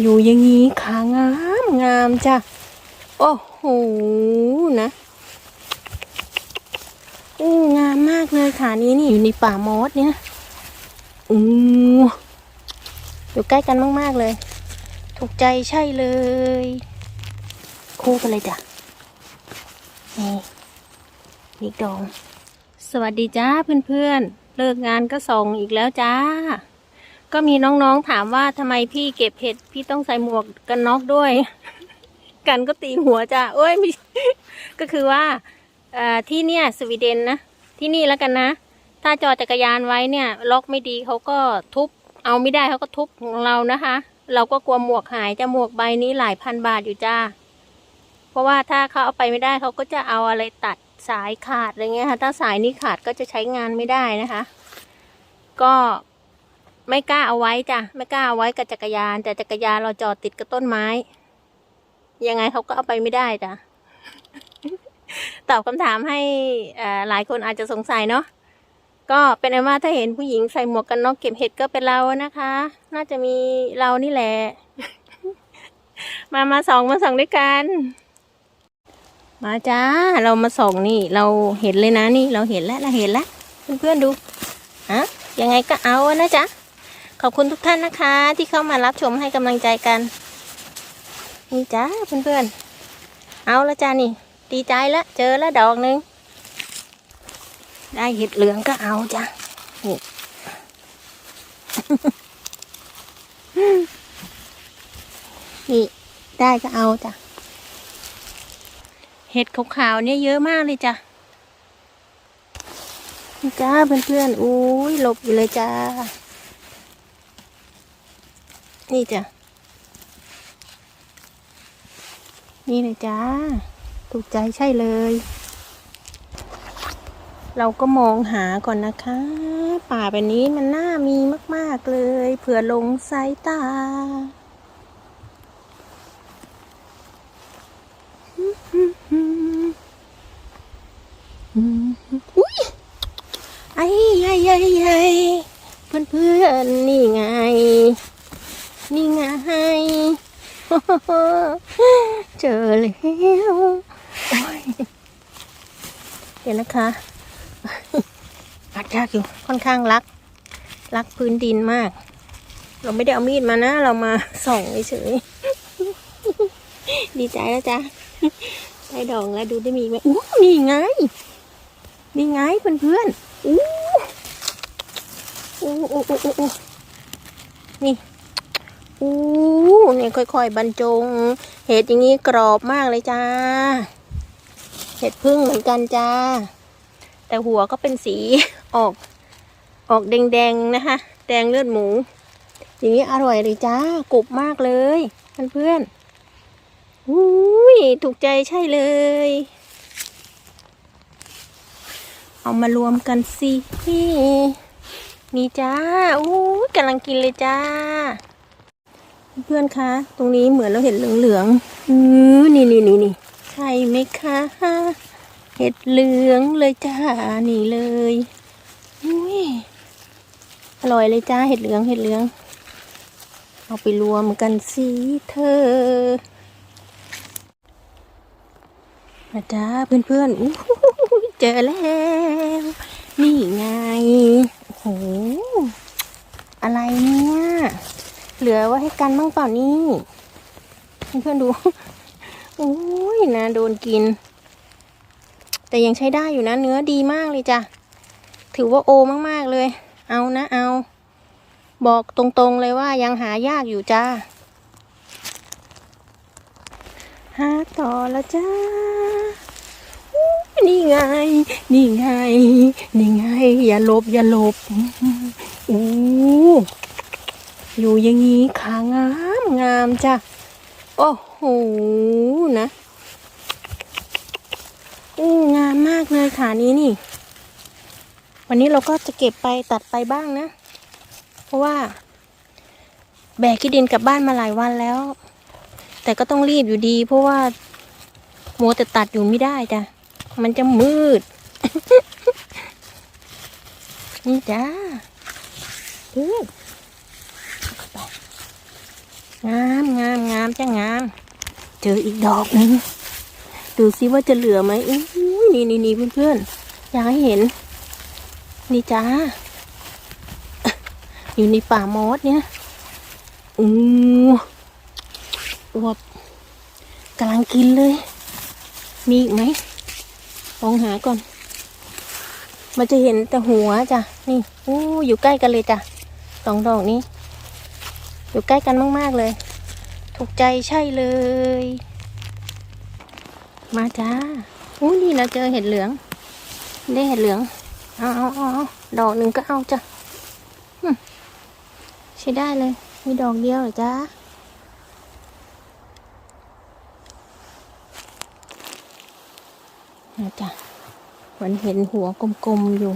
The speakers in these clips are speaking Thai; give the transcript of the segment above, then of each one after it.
อยู่อย่างนี้ขางามงามจ้ะ โอ้โหนะอู้งามมากเลยขานี้นี่อยู่ในป่ามอสเนี่ยอู้อยู่ใกล้กันมาก ๆ เลย ถูกใจใช่เลย คู่กันเลยจ้ะ นี่นิกดอง สวัสดีจ้าเพื่อน ๆ เลิกงานก็ส่งอีกแล้วจ้า ก็มีน้องๆถามว่าทำไมพี่เก็บเห็ดพี่ต้องใส่หมวกกันน็อกด้วย กันก็ตีหัวจ้าเอ้ยม่ก็คือว่าอที่เนี่ยสวีเดนนะที่นี่แล้วกันนะ ถ้าจอดจักรยานไว้เนี่ย ล็อกไม่ดีเขาก็ทุบ เอาไม่ได้เขาก็ทุบของเรานะคะ เราก็กลัวหมวกหายจะหมวกใบนี้หลายพันบาทอยู่จ้าเพราะว่าถ้าเขาเอาไปไม่ได้เขาก็จะเอาอะไรตัดสายขาดอะไรเงี้ยค่ะ ถ้าสายนี้ขาดก็จะใช้งานไม่ได้นะคะ ก็ ไม่กล้าเอาไว้จ้ะไม่กล้าเอาไว้กับจักรยาน แต่จักรยานเราจอดติดกับต้นไม้ ยังไงเขาก็เอาไปไม่ได้จ้ะตอบคำถามให้หลายคนอาจจะสงสัยเนาะก็เป็นอันว่าถ้าเห็นผู้หญิงใส่หมวกกันน็อกเก็บเห็ดก็เป็นเรานะคะ น่าจะมีเรานี่แหละ มามาสองมาสองด้วยกัน มาจ้าเรามาส่องนี่ เราเห็นเลยนะนี่ เราเห็นแล้วเราเห็นแล้วเพื่อนๆดูอะยังไงก็เอาอะนะจ๊ะ ขอบคุณทุกท่านนะคะ ที่เข้ามารับชมให้กำลังใจกัน นี่จ้าเพื่อนๆ เอาละจ้านี่ ดีใจแล้วเจอแล้วดอกหนึ่งได้เห็ดเหลืองก็เอาจ้ะนี่นี่ได้ก็เอาจ้ะ เห็ดขาวๆเนี่ยเยอะมากเลยจ้ะนี่จ้าเพื่อนๆอุ้ยหลบอยู่เลยจ้า นี่จ้ะ นี่เลยจ้า ถูกใจใช่เลย เราก็มองหาก่อนนะคะ ป่าแบบนี้มันน่ามีมาก ๆ เลย เผื่อลงสายตาอุ้ยไอ้ไอ้ไอ้เพื่อนเพื่อนๆนี่ไง นี่ไงเจอแล้วโอ้ยเดี๋ยวนะคะอัดยากอยู่ค่อนข้างรัก รักพื้นดินมาก เราไม่ได้เอามีดมานะ เรามาส่องเฉยดีใจแล้วจ้ะได้ดอกแล้วดูได้มีไหมอู้นี่ไงนี่ไงเพื่อนๆอู้อู้อู้อู้อู้อู้นี่ อู้เนี่ยค่อยๆ บรรจง เห็ดอย่างนี้กรอบมากเลยจ้า เห็ดพึ่งเหมือนกันจ้า แต่หัวก็เป็นสีออก ออกแดงๆนะคะ แดงเลือดหมู อย่างนี้อร่อยเลยจ้ากรุบมากเลยเพื่อนๆอุ้ยถูกใจใช่เลย เอามารวมกันสินี่จ้าอู้กำลังกินเลยจ้า เพื่อนคะ ตรงนี้เหมือนเราเห็นเหลืองๆอือนี่นี่นี่นี่ใช่ไหมคะ เห็ดเหลืองเลยจ้า นี่เลยอุ้ยอร่อยเลยจ้า เห็ดเหลือง เห็ดเหลือง เอาไปรวมกันสิเธอมาจ้าเพื่อนๆอู้หูเจอแล้ว นี่ไง โอ้โห อะไรเนี่ย เหลือไว้ให้กันบ้างเปล่านี่เพื่อนๆดูโอ้ยนะโดนกิน แต่ยังใช้ได้อยู่นะ เนื้อดีมากเลยจ้ะ ถือว่าโอมากๆเลย เอานะเอา บอกตรงๆเลยว่ายังหายากอยู่จ้าหาต่อแล้วจ้าอู้นี่ไง นี่ไง นี่ไง อย่าหลบอย่าหลบอู้ อยู่อย่างนี้ขางามงามจ้ะ โอ้โหนะอู้งามมากเลยขานี้นี่ วันนี้เราก็จะเก็บไปตัดไปบ้างนะ เพราะว่า แบกขี้ดินกลับบ้านมาหลายวันแล้ว แต่ก็ต้องรีบอยู่ดี เพราะว่าโมวแต่ตัดอยู่ไม่ได้จ้ะ มันจะมืด นี่จ้าเฮ้ งามงามจ้างาม เจออีกดอกหนึ่งดูซิว่าจะเหลือไหมอุ้ยนี่นี่นี่เพื่อนๆอยากให้เห็น นี่จ้า อยู่ในป่ามอสเนี่ยอู้อวบกำลังกินเลย มีอีกไหมลองหาก่อน มันจะเห็นแต่หัวจ้ะ นี่อู้อยู่ใกล้กันเลยจ้ะสองดอกนี้ อยู่ใกล้กันมาก ๆ เลย ถูกใจใช่เลย มาจ้าอู้นี่เราเจอเห็ดเหลือง ได้เห็ดเหลือง เอาเอาเอาเอาดอกหนึ่งก็เอาจ้ะใช้ได้เลย มีดอกเดียวเหรอจ้านะจ้ะมันเห็นหัวกลมๆอยู่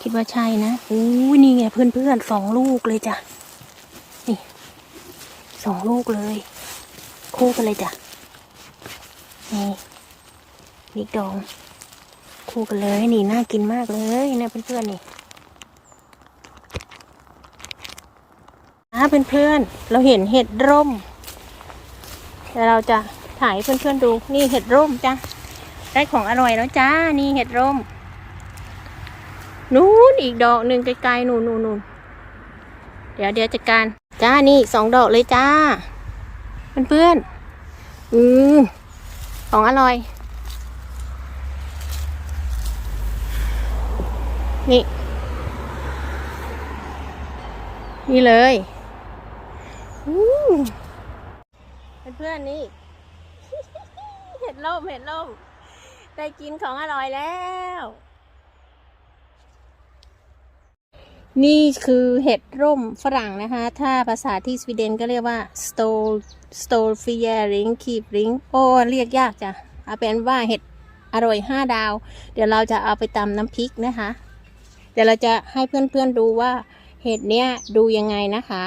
คิดว่าใช่นะอู้นี่ไงเพื่อนๆสองลูกเลยจ้ะ สองลูกเลย คู่กันเลยจ้ะนี่นี่ดองคู่กันเลยนี่น่ากินมากเลยนะเพื่อนๆนี่นะเพื่อนๆเราเห็นเห็ดร่มเดี๋ยวเราจะถ่ายเพื่อนๆดูนี่เห็ดร่มจ้ะได้ของอร่อยแล้วจ้านี่เห็ดร่มนู้นอีกดอกหนึ่งไกลๆนู่นนู่นนู่นเดี๋ยวเดี๋ยวจัดการ จ้านี่สองดอกเลยจ้า เพื่อนๆอืมของอร่อย นี่ นี่เลยอู้เพื่อนๆนี่ เห็ดล่มเห็ดล่มได้กินของอร่อยแล้ว นี่คือเห็ดร่มฝรั่งนะคะ ถ้าภาษาที่สวีเดนก็เรียกว่า s t o l s t o l f i e r i n g k e e p r i n g โอ้ เรียกยากจ้ะ เอาเป็นว่าเห็ดอร่อยห้าดาว เดี๋ยวเราจะเอาไปตำน้ำพริกนะคะ เดี๋ยวเราจะให้เพื่อนๆดูว่าเห็ดเนี้ยดูยังไงนะคะ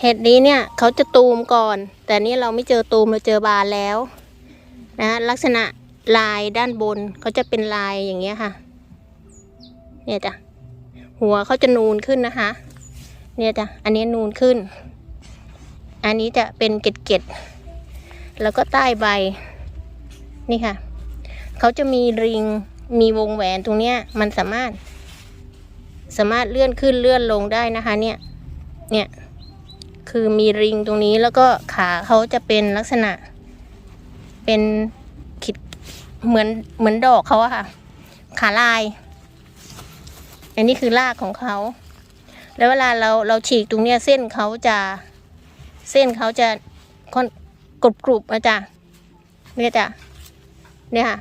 เห็ดนี้เนี่ยเขาจะตูมก่อน แต่นี่เราไม่เจอตูมเราเจอบานแล้วนะลักษณะลายด้านบนเขาจะเป็นลายอย่างเงี้ยค่ะ เนี่ยจ้ะ หัวเขาจะนูนขึ้นนะคะ เนี่ยจ้ะอันนี้นูนขึ้น อันนี้จะเป็นเกล็ดๆแล้วก็ใต้ใบ นี่ค่ะ เขาจะมีริง มีวงแหวนตรงเนี้ย มันสามารถ สามารถเลื่อนขึ้นเลื่อนลงได้นะคะ เนี่ย เนี่ย คือมีริงตรงนี้แล้วก็ขาเขาจะเป็นลักษณะ เป็นขิดเหมือนเหมือนดอกเขาอะค่ะ ขาลาย อันนี้คือรากของเขา แล้วเวลาเราเราฉีกตรงเนี้ยเส้นเขาจะเส้นเขาจะค่อนกรุบกรุบๆอะจ้ะเนี่ยจ้ะเนี่ยค่ะ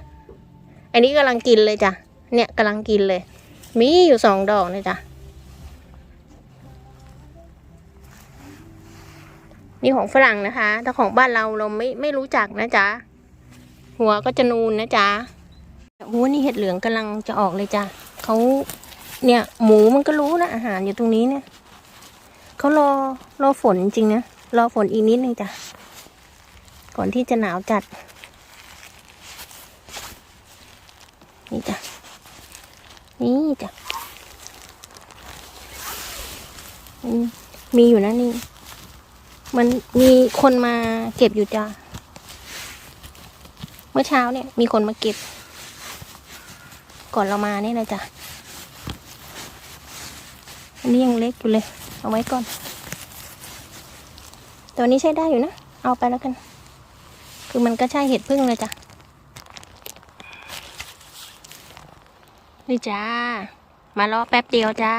อันนี้กำลังกินเลยจ้ะเนี่ยกำลังกินเลย มีอยู่สองดอกเลยจ้ะนี่ของฝรั่งนะคะ ถ้าของบ้านเราเราไม่ไม่รู้จักนะจ๊ะ หัวก็จะนูนนะจ๊ะโอ้นี่เห็ดเหลืองกำลังจะออกเลยจ้ะเขา เนี่ย หมูมันก็รู้นะอาหารอยู่ตรงนี้เนี่ยเขารอรอฝนจริงนะรอฝนอีกนิดนึงจ้ะก่อนที่จะหนาวจัด นี่จ้ะนี่จ้ะมมีอยู่นะนี่ มันมีคนมาเก็บอยู่จ้ะเมื่อเช้าเนี่ย มีคนมาเก็บ ก่อนเรามาเนี่ยนะจ้ะ อันนี้ยังเล็กอยู่เลย เอาไว้ก่อน ตัวนี้ใช้ได้อยู่นะ เอาไปแล้วกัน คือมันก็ใช่เห็ดพึ่งเลยจ้ะ นี่จ้า มารอแป๊บเดียวจ้า